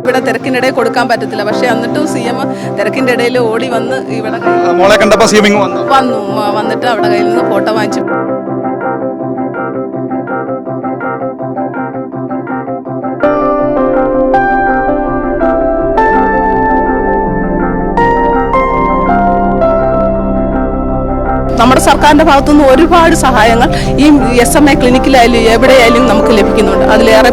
ഇവിടെ തിരക്കിനിടെ കൊടുക്കാൻ പറ്റത്തില്ല. പക്ഷെ എന്നിട്ടും സി എം തിരക്കിന്റെ ഇടയിൽ ഓടി വന്ന് ഇവിടെ മോളെ കണ്ടപ്പോ വന്നു. വന്നു. വന്നിട്ട് അവിടെ കയ്യിൽ നിന്ന് ഫോട്ടോ വാങ്ങിച്ചു നമ്മുടെ സർക്കാരിന്റെ ഭാഗത്തുനിന്ന് ഒരുപാട് സഹായങ്ങൾ ഈ എസ് എം എ ക്ലിനിക്കിലായാലും എവിടെയായാലും നമുക്ക് ലഭിക്കുന്നുണ്ട്. അതിലേറെ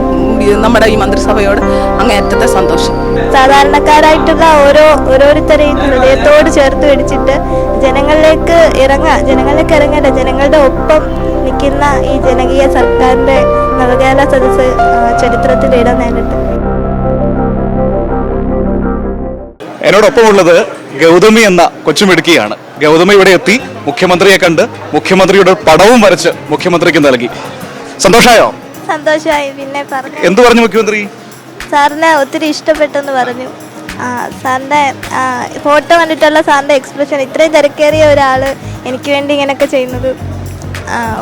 നമ്മുടെ ഈ മന്ത്രിസഭയോട് അങ്ങേയറ്റത്തെ സന്തോഷം. സാധാരണക്കാരായിട്ടുള്ള ഓരോ ഓരോരുത്തരെയും ഹൃദയത്തോട് ചേർത്ത് പിടിച്ചിട്ട് ജനങ്ങളിലേക്ക് ഇറങ്ങുക ജനങ്ങളിലേക്ക് ഇറങ്ങേണ്ട ജനങ്ങളുടെ ഒപ്പം നിൽക്കുന്ന ഈ ജനകീയ സർക്കാരിന്റെ നവകേരള സദസ്സ് ചരിത്രത്തിൽ ഇടം നേരിട്ട് എന്നോടൊപ്പമുള്ളത് ഗൗതമി എന്ന കൊച്ചുമിടുക്കിയാണ്. ഗൗതമി ഇവിടെ എത്തി മുഖ്യമന്ത്രിയെ കണ്ട് മുഖ്യമന്ത്രിയുടെ പടവും വരച്ച് മുഖ്യമന്ത്രിക്ക് നൽകി. സന്തോഷായോ? സന്തോഷമായി പിന്നെ പറഞ്ഞു. എന്ത് പറഞ്ഞു മുഖ്യമന്ത്രി? സാറിനെ ഒത്തിരി ഇഷ്ടപ്പെട്ടെന്ന് പറഞ്ഞു. സാറിന്റെ ഫോട്ടോ കണ്ടിട്ടുള്ള സാറിന്റെ എക്സ്പ്രഷൻ ഇത്രയും തിരക്കേറിയ ഒരാൾ എനിക്ക് വേണ്ടി ഇങ്ങനെയൊക്കെ ചെയ്യുന്നത്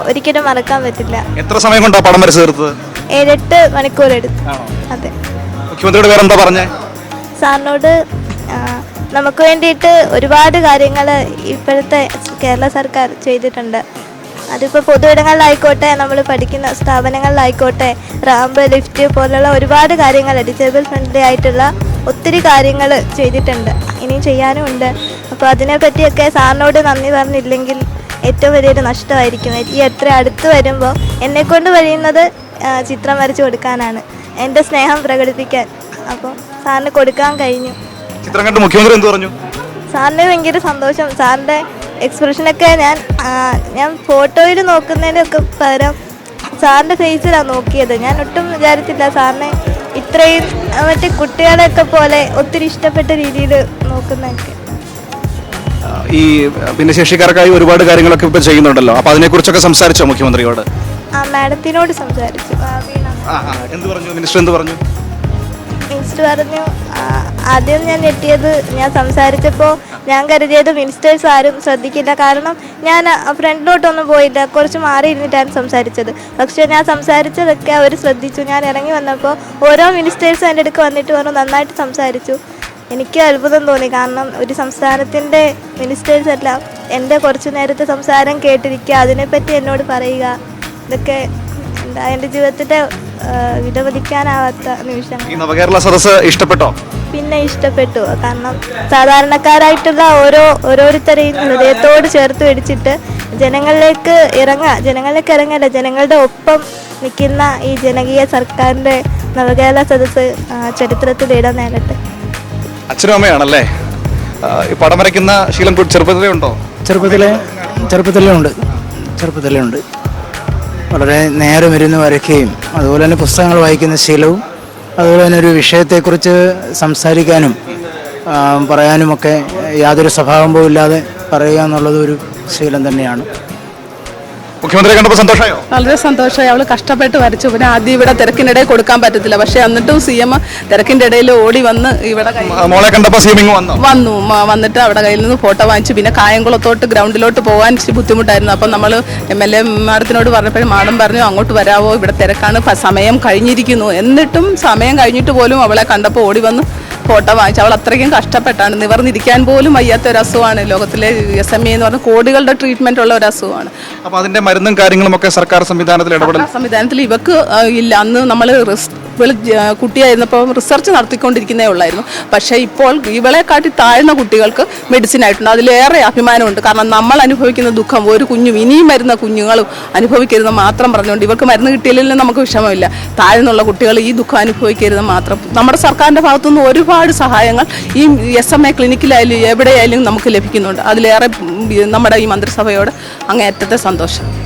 ഒരിക്കലും മറക്കാൻ പറ്റില്ല. എത്ര സമയം കൊണ്ടാ പടം വരച്ച് തീർത്തത്? ഏഴെട്ട് മണിക്കൂർ എടുത്തു. അതെ. മുഖ്യമന്ത്രിയുടെ പേരെന്താ പറഞ്ഞേ? സാറിനോട് നമുക്ക് വേണ്ടിയിട്ട് ഒരുപാട് കാര്യങ്ങൾ ഇപ്പോഴത്തെ കേരള സർക്കാർ ചെയ്തിട്ടുണ്ട്. അതിപ്പോൾ പൊതുവിടങ്ങളിലായിക്കോട്ടെ നമ്മൾ പഠിക്കുന്ന സ്ഥാപനങ്ങളിലായിക്കോട്ടെ റാമ്പ് ലിഫ്റ്റ് പോലുള്ള ഒരുപാട് കാര്യങ്ങൾ ഡിസേബിൾ ഫ്രണ്ട്ലി ആയിട്ടുള്ള ഒത്തിരി കാര്യങ്ങൾ ചെയ്തിട്ടുണ്ട്. ഇനിയും ചെയ്യാനും ഉണ്ട്. അപ്പോൾ അതിനെപ്പറ്റിയൊക്കെ സാറിനോട് നന്ദി പറഞ്ഞില്ലെങ്കിൽ ഏറ്റവും വലിയൊരു നഷ്ടമായിരിക്കും. ഈ എത്ര അടുത്ത് വരുമ്പോൾ എന്നെക്കൊണ്ട് കഴിയുന്നത് ചിത്രം വരച്ച് കൊടുക്കാനാണ്. എന്റെ സ്നേഹം പ്രകടിപ്പിക്കാൻ. അപ്പോൾ സാറിന് കൊടുക്കാൻ കഴിഞ്ഞു. ചിത്രം കണ്ട് മുഖ്യമന്ത്രി എന്ത് പറഞ്ഞു? സാറിന് ഭയങ്കര സന്തോഷം. സാറിന്റെ എക്സ്പ്രഷൻ ഒക്കെ ഞാൻ ഞാൻ ഫോട്ടോയിൽ നോക്കുന്നതിനൊക്കെ പകരം സാറിന്റെ ഫേസിലാണ് നോക്കിയത്. ഞാൻ ഒട്ടും വിചാരിച്ചില്ല സാറിനെ ഇത്രയും മറ്റേ കുട്ടികളെയൊക്കെ പോലെ ഒത്തിരി ഇഷ്ടപ്പെട്ട രീതിയിൽ നോക്കുന്നതൊക്കെ. ഈ ഭിന്നശേഷിക്കാർക്കായി ഒരുപാട് കാര്യങ്ങളൊക്കെ ഇപ്പൊ ചെയ്യുന്നുണ്ടല്ലോ. അപ്പൊ അതിനെക്കുറിച്ചൊക്കെ സംസാരിച്ചോ മുഖ്യമന്ത്രിയോട്? ആ മാഡത്തിനോട് സംസാരിച്ചു. എന്ത് പറഞ്ഞു? മിനിസ്റ്റർ എന്ത് പറഞ്ഞു? മിനിസ്റ്റർ പറഞ്ഞു. ആദ്യം ഞാൻ ഞെട്ടിയത് ഞാൻ സംസാരിച്ചപ്പോൾ ഞാൻ കരുതിയത് മിനിസ്റ്റേഴ്സ് ആരും ശ്രദ്ധിക്കില്ല. കാരണം ഞാൻ ഫ്രണ്ടിലോട്ടൊന്നും പോയില്ല. കുറച്ച് മാറി ഇരുന്നിട്ടാണ് സംസാരിച്ചത്. പക്ഷേ ഞാൻ സംസാരിച്ചതൊക്കെ അവർ ശ്രദ്ധിച്ചു. ഞാൻ ഇറങ്ങി വന്നപ്പോൾ ഓരോ മിനിസ്റ്റേഴ്സും എന്റെ അടുക്ക് വന്നിട്ട് പറഞ്ഞു നന്നായിട്ട് സംസാരിച്ചു. എനിക്ക് അത്ഭുതം തോന്നി. കാരണം ഒരു സംസ്ഥാനത്തിന്റെ മിനിസ്റ്റേഴ്സ് എല്ലാം എന്റെ കുറച്ച് നേരത്തെ സംസാരം കേട്ടിരിക്കുക അതിനെപ്പറ്റി എന്നോട് പറയുക ഇതൊക്കെ എന്താ എന്റെ ജീവിതത്തിന്റെ വിലമതിക്കാനാവാത്ത നിമിഷം ഈ നവകേരള സദസ് ഇഷ്ടപ്പെട്ടോ? പിന്നെ ഇഷ്ടപ്പെട്ടു. കാരണം സാധാരണക്കാരായിട്ടുള്ള ഓരോ ഓരോരുത്തരെയും ഹൃദയത്തോട് ചേർത്ത് പിടിച്ചിട്ട് ജനങ്ങളിലേക്ക് ഇറങ്ങുക ജനങ്ങളിലേക്ക് ഇറങ്ങല്ല ജനങ്ങളുടെ ഒപ്പം നിൽക്കുന്ന ഈ ജനകീയ സർക്കാരിന്റെ നവകേരള സദസ്സ് ചരിത്രത്തിൽ ഇടം നേടട്ടെ. അച്ഛനും അമ്മയാണല്ലേ? ഈ പടം വരയ്ക്കുന്ന ശീലം ചെറുപ്പത്തിലേ ഉണ്ടോ? ചെറുപ്പത്തിലെ ചെറുപ്പത്തിലേ ഉണ്ട്. ചെറുപ്പത്തിലേ ഉണ്ട്. വളരെ നേരം ഇരുന്ന് വരയ്ക്കുകയും അതുപോലെ തന്നെ പുസ്തകങ്ങൾ വായിക്കുന്ന ശീലവും അതുപോലെ തന്നെ ഒരു വിഷയത്തെക്കുറിച്ച് സംസാരിക്കാനും പറയാനുമൊക്കെ യാതൊരു സ്വഭാവവും ഇല്ലാതെ പറയുക എന്നുള്ളത് ഒരു ശീലം തന്നെയാണ്. മുഖ്യമന്ത്രിയെ കണ്ടപ്പോൾ സന്തോഷമായോ? വളരെ സന്തോഷമായി. അവൾ കഷ്ടപ്പെട്ട് വരച്ചു. പിന്നെ ആദ്യം ഇവിടെ തിരക്കിനിടെ കൊടുക്കാൻ പറ്റത്തില്ല. പക്ഷെ എന്നിട്ടും സി എം തിരക്കിന്റെ ഇടയിൽ ഓടി വന്ന് ഇവിടെ മോളെ കണ്ടപ്പോൾ സീമിങ് വന്നു? വന്നു. വന്നിട്ട് അവിടെ കയ്യിൽ നിന്ന് ഫോട്ടോ വാങ്ങിച്ചു. പിന്നെ കായംകുളത്തോട്ട് ഗ്രൗണ്ടിലോട്ട് പോകാൻ ഇച്ചിരി ബുദ്ധിമുട്ടായിരുന്നു. അപ്പം നമ്മൾ എം എൽ എ മാഡത്തിനോട് പറഞ്ഞപ്പോഴും മാഡം പറഞ്ഞു അങ്ങോട്ട് വരാവോ? ഇവിടെ തിരക്കാണ്. സമയം കഴിഞ്ഞിരിക്കുന്നു. എന്നിട്ടും സമയം കഴിഞ്ഞിട്ട് പോലും അവളെ കണ്ടപ്പോൾ ഓടി വന്ന്. ഫോട്ടോ വാങ്ങിച്ചു അവൾ അത്രയ്ക്കും കഷ്ടപ്പെട്ടാണ്. നിവർന്നിരിക്കാൻ പോലും വയ്യാത്ത ഒരു അസുഖമാണ് ലോകത്തിലെ എസ് എം എ എന്ന് പറഞ്ഞ കോടികളുടെ ട്രീറ്റ്മെന്റ് ഉള്ള ഒരു അസുഖമാണ് അപ്പൊ അതിന്റെ മരുന്നും കാര്യങ്ങളും ഒക്കെ സർക്കാർ സംവിധാനത്തിൽ ഇടപെടൽ സംവിധാനത്തിൽ ഇവക്ക് ഇല്ല. അന്ന് നമ്മൾ ഇവൾ ജ- കുട്ടിയായിരുന്നപ്പോൾ റിസർച്ച് നടത്തിക്കൊണ്ടിരിക്കുന്നേ ഉള്ളായിരുന്നു. പക്ഷേ ഇപ്പോൾ ഇവളെ കാട്ടി താഴ്ന്ന കുട്ടികൾക്ക് മെഡിസിൻ ആയിട്ടുണ്ട്. അതിലേറെ അഭിമാനമുണ്ട്. കാരണം നമ്മൾ അനുഭവിക്കുന്ന ദുഃഖം ഒരു കുഞ്ഞും ഇനിയും വരുന്ന കുഞ്ഞുങ്ങളും അനുഭവിക്കരുത് മാത്രം പറഞ്ഞുകൊണ്ട് ഇവർക്ക് മരുന്ന് കിട്ടിയില്ലെങ്കിലും നമുക്ക് വിഷമമില്ല. താഴ്ന്നുള്ള കുട്ടികൾ ഈ ദുഃഖം അനുഭവിക്കരുത് മാത്രം. നമ്മുടെ സർക്കാരിന്റെ ഭാഗത്തുനിന്ന് ഒരുപാട് സഹായങ്ങൾ ഈ എസ് എം എ ക്ലിനിക്കിലായാലും എവിടെയായാലും നമുക്ക് ലഭിക്കുന്നുണ്ട്. അതിലേറെ നമ്മുടെ ഈ മന്ത്രിസഭയോട് അങ്ങേയറ്റത്തെ സന്തോഷം.